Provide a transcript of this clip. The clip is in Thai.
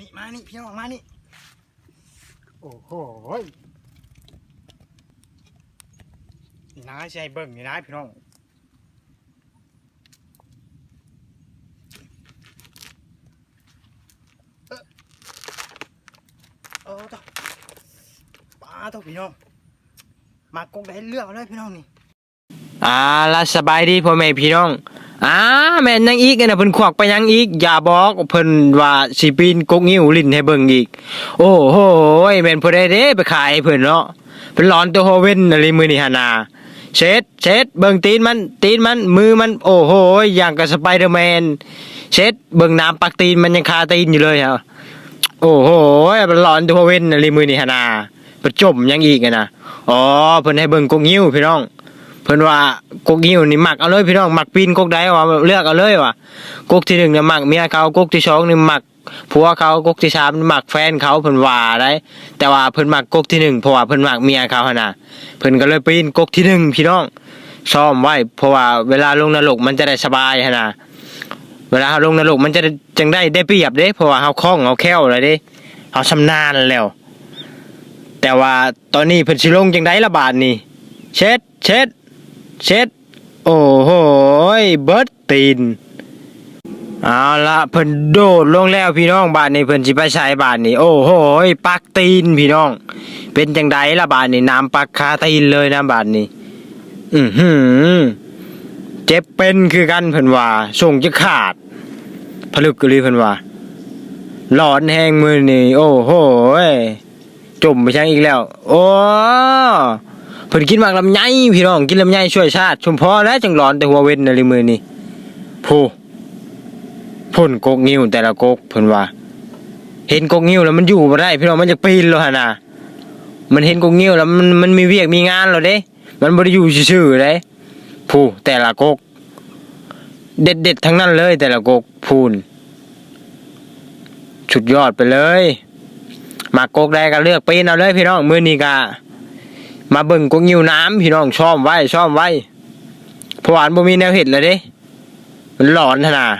นี่มานี่พี่น้องมานี่ โอ้โหยนี่นะใช่เบิ่งนี่นะพี่น้องเอ้อเออต่อปลาต่อพี่น้อง มากงได้เลือกเอาเลยพี่น้องนี่อ่าละสบายดีพ่อแม่พี่น้อง อ่าแม่นยังอีกนะเพิ่นขวักไปยังอีก อย่าบอกเพิ่นว่าสิปีนกกงิ้วลิ้นให้เบิ่งอีก โอ้โหแม่นผู้ใดเด้ไปขายเพิ่นเนาะเพิ่นร้อนตัวโฮเว่นอะไรมื้อนี้หั่นน่ะเช็ดเช็ดเบิ่งตีนมันตีนมันมือมันโอ้โหอย่างกับสไปเดอร์แมนเช็ดเบิ่งน้ำปักตีนมันยังคาตีนอยู่เลยฮะโอ้โหมันร้อนตัวโฮเว่นอะไรมื้อนี้หั่นน่ะจมยังอีกนะอ๋อเพิ่นให้เบิ่งกกงิ้วพี่น้อง เพิ่นว่ากกยิ้วนี่หมักเอาเลยพี่น้องหมักปีนกกใดว่าเลือกเอาเลยว่ะกกที่หนึ่งเนี่ยหมักเมียเขากกที่สองนี่หมักผัวเขากกที่สามหมักแฟนเขาเพิ่นว่าได้ แต่ว่าเพิ่นหมักกกที่หนึ่งเพราะว่าเพิ่นหมักเมียเขาหั่นนะเพิ่นก็เลยปีนกกที่หนึ่งพี่น้องซ้อมไว้เพราะว่าเวลาลงนรกมันจะได้สบายหั่นนะเวลาเฮาลงนรกมันจะจังได้ได้เปรียบเด้เพราะว่าเฮาคล่องเฮาแคล่วเลยเด้เฮาชำนาญแล้ว แต่ว่าตอนนี้เพิ่นสิลงจังไดละบาดนี่เช็ดเช็ด เช็ด โอ้โหเบิร์ดตีน เอาละเพิ่นโดดลงแล้วพี่น้องบาทนี้เพิ่นสิไปใช้บาทนี้ โอ้โหปักตีนพี่น้อง เป็นจังไดละบาทนี้น้ำปักคาตีนเลยนะบาทนี้ อือหือเจ็บเป็นคือกันเพิ่นว่าส่งจะขาดผลึกกะลีเพิ่นว่าหลอนแหงมือนี่โอ้โหยจมไปช่างอีกแล้ว โอ้ พิ่นกินหมากลำไยพี่น้องกินลำไยช่วยชาติชุมพอแล้วจังร้อนแต่หัวเว้นในมือนี่ผู้พ่นกกงิ้วแต่ละกกเพิ่นว่า เห็นกกงิ้วแล้วมันอยู่บ่ได้ พี่น้องมันจะปีนแล้วหั่นน่ะมันเห็นกกงิ้วแล้วมันมันมีเวียกมีงานแล้วเด้ มันบ่ได้อยู่ซื่อๆเด้ผู้แต่ละกก เด็ดๆทั้งนั้นเลย แต่ละกกพูนสุดยอดไปเลยมากกกได้ก็เลือกปีนเอาเลยพี่น้องมื้อนี้ก็ มาเบิ่งกงยิวน้ำพี่น้องชอบไว้ชอบไว้เพราะวานบ่มีแนวเห็ดเลยเด้มันหลอนขนาด